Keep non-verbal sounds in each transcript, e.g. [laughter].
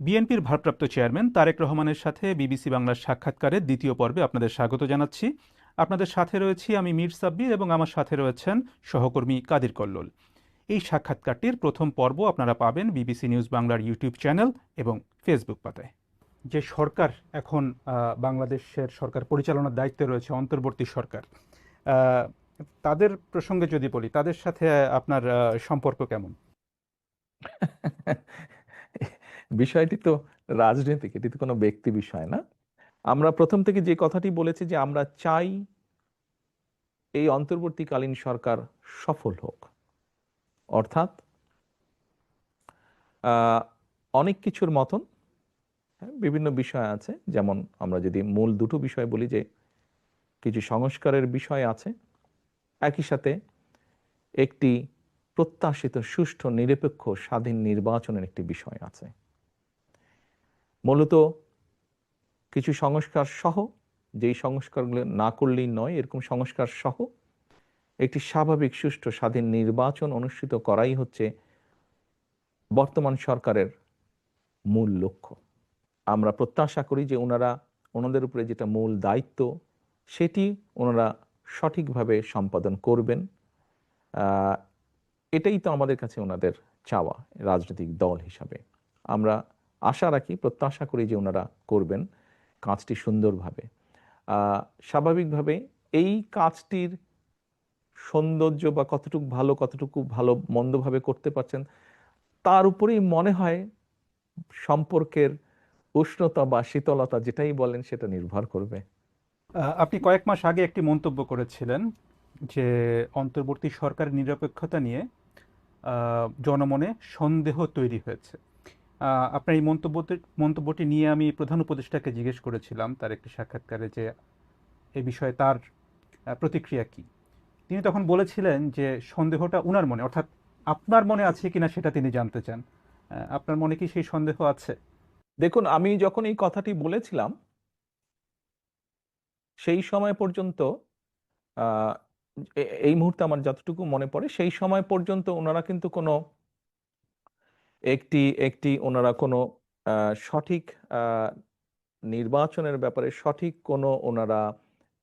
বিএনপির ভারপ্রাপ্ত চেয়ারম্যান তারেক রহমানের সাথে বিবিসি বাংলার সাক্ষাৎকারের দ্বিতীয় পর্বে আপনাদের স্বাগত জানাচ্ছি। আপনাদের সাথে রয়েছি আমি মীর সাব্বির এবং আমার সাথে রয়েছেন সহকর্মী কাদির কল্লোল। এই সাক্ষাৎকারটির প্রথম পর্ব আপনারা পাবেন বিবিসি নিউজ বাংলার ইউটিউব চ্যানেল এবং ফেসবুক পাতায়। যে সরকার এখন বাংলাদেশের সরকার পরিচালনার দায়িত্বে রয়েছে অন্তর্বর্তী সরকার তাদের প্রসঙ্গে যদি বলি, তাদের সাথে আপনার সম্পর্ক কেমন? [laughs] বিষয়টি তো রাজনৈতিক এটি তো কোনো ব্যক্তি বিষয় না। আমরা প্রথম থেকে যে কথাটি বলেছি যে আমরা চাই এই অন্তর্বর্তীকালীন সরকার সফল হোক। অর্থাৎ অনেক কিছুর মতন হ্যাঁ, বিভিন্ন বিষয় আছে। যেমন আমরা যদি মূল দুটো বিষয় বলি যে কিছু সংস্কারের বিষয় আছে একই সাথে একটি প্রত্যাশিত সুষ্ঠু নিরপেক্ষ স্বাধীন নির্বাচনের একটি বিষয় আছে। মূলত কিছু সংস্কার সহ, যেই সংস্কারগুলো না করলেই নয়, এরকম সংস্কার সহ একটি স্বাভাবিক, সুষ্ঠু, স্বাধীন নির্বাচন অনুষ্ঠিত করাই হচ্ছে বর্তমান সরকারের মূল লক্ষ্য। আমরা প্রত্যাশা করি যে ওনারা, ওনাদের উপরে যেটা মূল দায়িত্ব, সেটি ওনারা সঠিকভাবে সম্পাদন করবেন। এটাই তো আমাদের কাছে ওনাদের চাওয়া, রাজনৈতিক দল হিসাবে। আমরা আশা রাখি, প্রত্যাশা করি যে ওনারা করবেন কাজটি সুন্দরভাবে। স্বাভাবিকভাবে এই কাজটির সৌন্দর্য বা কতটুকু ভালো কতটুকু ভালো, মন্দভাবে করতে পারছেন, তার উপরেই মনে হয় সম্পর্কের উষ্ণতা বা শীতলতা যেটাই বলেন সেটা নির্ভর করবে। আপনি কয়েক মাস আগে একটি মন্তব্য করেছিলেন যে অন্তর্বর্তী সরকারের নিরপেক্ষতা নিয়ে জনমনে সন্দেহ তৈরি হয়েছে। আপনার এই মন্তব্যটি মন্তব্যটি নিয়ে আমি প্রধান উপদেষ্টাকে জিজ্ঞেস করেছিলাম, তার একটি সাক্ষাৎকারে যে এ বিষয়ে তার প্রতিক্রিয়া কি। তিনি তখন বলেছিলেন যে সন্দেহটা উনার মনে, অর্থাৎ আপনার মনে আছে কিনা সেটা তিনি জানতে চান। আপনার মনে কি সেই সন্দেহ আছে? দেখুন, আমি যখন এই কথাটি বলেছিলাম, সেই সময় পর্যন্ত এই মুহূর্তে আমার যতটুকু মনে পড়ে, সেই সময় পর্যন্ত ওনারা কিন্তু কোনো একটি একটি ওনারা কোনো সঠিক নির্বাচনের ব্যাপারে সঠিক কোনো ওনারা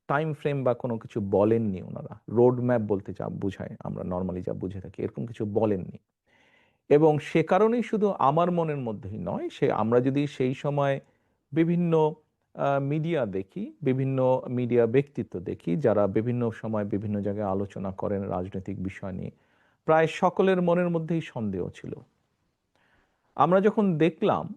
টাইম ফ্রেম বা কোনো কিছু বলেননি ওনারা। রোড ম্যাপ বলতে যা বোঝায়, আমরা নর্মালি যা বুঝে থাকি, এরকম কিছু বলেননি। এবং সে কারণেই শুধু আমার মনের মধ্যেই নয়, সে, আমরা যদি সেই সময় বিভিন্ন মিডিয়া দেখি, বিভিন্ন মিডিয়া ব্যক্তিত্ব দেখি, যারা বিভিন্ন সময় বিভিন্ন জায়গায় আলোচনা করেন রাজনৈতিক বিষয় নিয়ে, প্রায় সকলের মনের মধ্যেই সন্দেহ ছিল। আমরা যখন দেখলাম